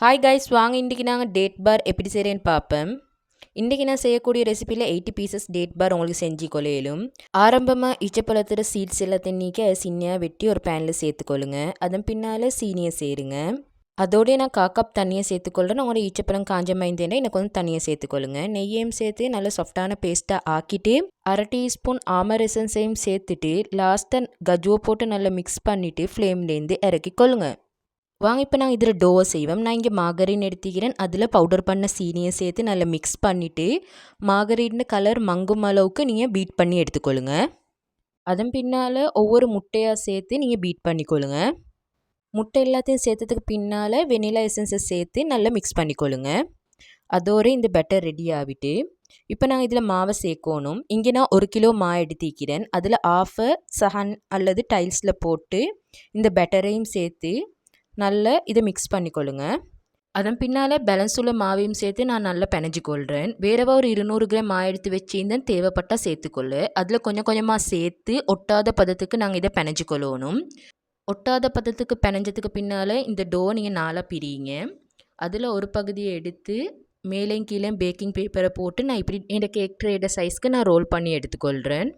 Hi guys வாங்க இன்றைக்கி நாங்கள் டேட் பார் எப்படி செய்கிறேன்னு பார்ப்போம். இன்றைக்கி நான் செய்யக்கூடிய ரெசிப்பியில் எயிட்டி பீசஸ் டேட் பார் உங்களுக்கு செஞ்சு கொள்ளையிலும் ஆரம்பமாக இச்சப்பழத்தில் சீட்ஸ் எல்லாத்தையும் நீக்க சின்னியாக வெட்டி ஒரு பேனில் சேர்த்துக்கொள்ளுங்க. அதன் பின்னால் சீனியை சேருங்க. அதோடய நான் கா கப் தண்ணியை சேர்த்துக்கொள்கிறேன் உங்களோட ஈச்சப்பழம் காஞ்ச மைந்தேன்னா எனக்கு வந்து தண்ணியை சேர்த்துக்கொள்ளுங்க. நெய்யையும் சேர்த்து நல்லா சாஃப்டான பேஸ்ட்டாக ஆக்கிட்டு அரை டீஸ்பூன் ஆமர் எசன்ஸையும் சேர்த்துட்டு லாஸ்ட்டாக கஜுவை போட்டு நல்லா மிக்ஸ் பண்ணிவிட்டு ஃப்ளேம்லேருந்து இறக்கி கொள்ளுங்கள் வாங்க இப்போ நான் இதில் டோவை செய்வோம் நான் இங்கே மாகரின் எடுத்துக்கிறேன். அதில் பவுடர் பண்ண சீனியை சேர்த்து நல்லா மிக்ஸ் பண்ணிவிட்டு மாகரின் கலர் மங்கும் அளவுக்கு நீங்கள் பீட் பண்ணி எடுத்துக்கொள்ளுங்க. அதன் பின்னால் ஒவ்வொரு முட்டையாக சேர்த்து நீங்கள் பீட் பண்ணிக்கொள்ளுங்க. முட்டை எல்லாத்தையும் சேர்த்ததுக்கு பின்னால் வெனிலா எசன்ஸை சேர்த்து நல்லா மிக்ஸ் பண்ணிக்கொள்ளுங்க. அதோடு இந்த பெட்டர் ரெடி ஆகிட்டு இப்போ நான் இதில் மாவை சேர்க்கணும். இங்கே நான் ஒரு கிலோ மா எடுத்திக்கிறேன். அதில் ஆஃபை சஹன் அல்லது டைல்ஸில் போட்டு இந்த பெட்டரையும் சேர்த்து நல்லா இதை மிக்ஸ் பண்ணிக்கொள்ளுங்க. அதன் பின்னால் பேலன்ஸ் உள்ள மாவையும் சேர்த்து நான் நல்லா பிணைஞ்சிக்கொள்கிறேன் வேறவா ஒரு இருநூறு கிராம் மா எடுத்து வச்சிருந்தேன். தேவைப்பட்டால் சேர்த்துக்கொள்ளு. அதில் கொஞ்சம் கொஞ்சமாக சேர்த்து ஒட்டாத பதத்துக்கு நாங்கள் இதை பிணைஞ்சிக்கொள்ளணும். ஒட்டாத பதத்துக்கு பிணைஞ்சதுக்கு பின்னால் இந்த டோ நீங்கள் நாளாக பிரியுங்க. அதில் ஒரு பகுதியை எடுத்து மேலேயும் கீழே பேக்கிங் பேப்பரை போட்டு நான் இப்படி இந்த கேக் ட்ரேட சைஸ்க்கு நான் ரோல் பண்ணி எடுத்துக்கொள்கிறேன்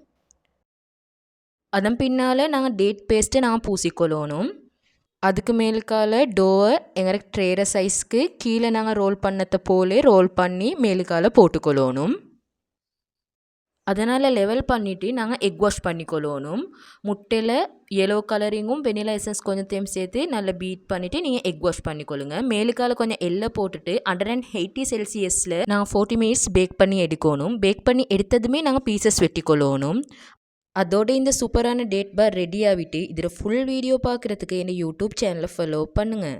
அதன் பின்னால் நாங்கள் டேட் பேஸ்ட்டு நான் பூசிக்கொள்ளணும். அதுக்கு மேலுக்கால டோவை எங்களுக்கு ட்ரேர சைஸ்க்கு கீழே நாங்கள் ரோல் பண்ணதை போலே ரோல் பண்ணி மேலுக்கால போட்டுக்கொள்ளணும். அதனால் லெவல் பண்ணிவிட்டு நாங்கள் எக் வாஷ் பண்ணிக்கொள்ளணும். முட்டையில் எல்லோ கலரிங்கும் வெனிலா எசன்ஸ் கொஞ்சத்தையும் சேர்த்து நல்லா பீட் பண்ணிவிட்டு நீங்கள் எக் வாஷ் பண்ணிக்கொள்ளுங்க. மேலுக்கால கொஞ்சம் எல்லை போட்டுட்டு ஹண்ட்ரட் அண்ட் எயிட்டி செல்சியஸில் நாங்கள் ஃபோர்ட்டி மினிட்ஸ் பேக் பண்ணி எடுக்கணும். பேக் பண்ணி எடுத்ததுமே நாங்கள் பீசஸ் வெட்டிக்கொள்ளணும். அதோட இந்த சூப்பரான டேட் பார் ரெடி ஆகிட்டு இதில் ஃபுல் வீடியோ பார்க்குறதுக்கு என்னை யூடியூப் சேனலை ஃபாலோ பண்ணுங்கள்